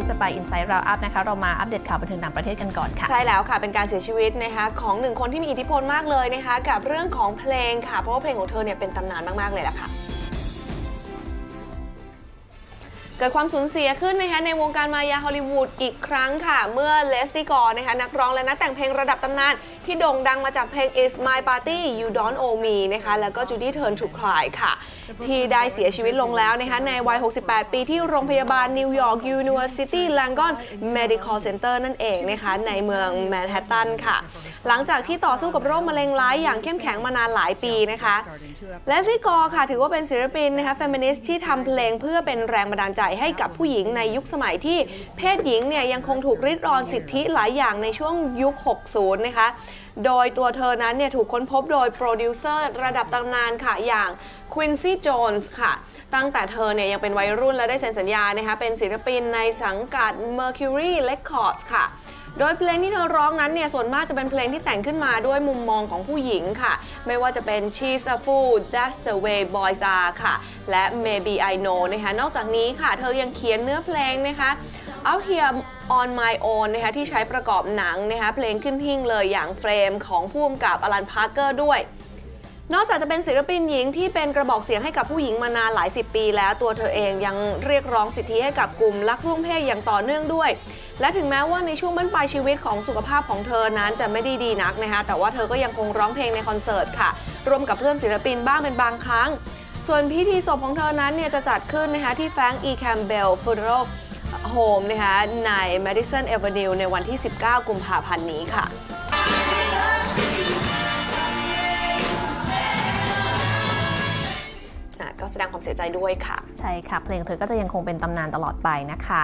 ที่จะไป Inside Round Up นะคะ เรามาอัปเดตข่าวบันเทิงต่างประเทศกันก่อนค่ะ ใช่แล้วค่ะ เป็นการเสียชีวิตนะคะของหนึ่งคนที่มีอิทธิพลมากเลยนะคะ กับเรื่องของเพลงค่ะ เพราะว่าเพลงของเธอเนี่ยเป็นตำนานมากๆเลยล่ะค่ะ เกิดความสูญเสียขึ้นนะคะในวงการมายาฮอลลีวูดอีกครั้งค่ะ เมื่อเลสลี่กอร์นะคะนักร้องและนักแต่งเพลงระดับตำนาน ที่โด่งดังมาจากเพลง Is My Party You Don't Owe Me นะคะแล้วก็ Judy Turn to Cry ค่ะ ที่ได้เสียชีวิตลงแล้วนะคะในวัย 68 ปีที่โรงพยาบาลนิวยอร์ก University Langone Medical Center นั่นเองนะคะในเมืองแมนฮัตตันค่ะ หลังจากที่ต่อสู้กับโรคมะเร็งร้ายอย่างเข้มแข็งมานานหลายปีนะคะและซี่กอร์ค่ะถือว่าเป็นศิลปินนะคะเฟมินิสต์ที่ทำเพลงเพื่อเป็นแรงบันดาลใจให้กับผู้หญิงในยุคสมัยที่เพศหญิงเนี่ยยังคงถูกริดรอนสิทธิหลายอย่างในช่วงยุค 60 นะคะโดยตัวเธอนั้นเนี่ยถูกค้นพบโดยโปรดิวเซอร์ระดับตำนานค่ะอย่าง Quincy Jones ค่ะ ตั้งแต่เธอเนี่ยยังเป็นวัยรุ่นและได้เซ็นสัญญานะคะเป็นศิลปินในสังกัด Mercury Records ค่ะโดยเพลงที่เธอร้องนั้นเนี่ยส่วนมากจะเป็นเพลงที่แต่งขึ้นมาด้วยมุมมองของผู้หญิงค่ะ ไม่ว่าจะเป็น She's a fool That's the way boys are ค่ะ และ Maybe I know นะคะนอกจากนี้ค่ะ เธอยังเขียนเนื้อเพลงนะคะ Out Here on My Own นะคะที่ใช้ประกอบหนังนะคะเพลงขึ้นหิ่งเลยอย่างเฟรมของผู้กำกับอลันพาร์เกอร์ด้วย นอกจากจะเป็นศิลปินหญิงที่เป็นกระบอกเสียงให้กับผู้หญิงมานานหลายสิบปีแล้วตัวเธอเองยังเรียกร้องสิทธิให้กับกลุ่มรักร่วมเพศอย่างต่อเนื่องด้วย และถึงแม้ว่าในช่วงบั้นปลายชีวิตของสุขภาพของเธอนั้นจะไม่ได้ดีนักนะคะแต่ว่าเธอก็ยังคงร้องเพลงในคอนเสิร์ตค่ะ ร่วมกับเพื่อนศิลปินบ้างเป็นบางครั้งส่วนพิธีศพของเธอนั้นเนี่ยจะจัดขึ้นนะคะที่แฟงอีแคมเบลฟูเนอรัล โฮมนะคะใน Madison Avenue ในวันที่ 19 กุมภาพันธ์นี้ค่ะก็แสดงความเสียใจด้วยค่ะ ใช่ค่ะ เพลงเธอก็จะยังคงเป็นตำนานตลอดไปนะคะ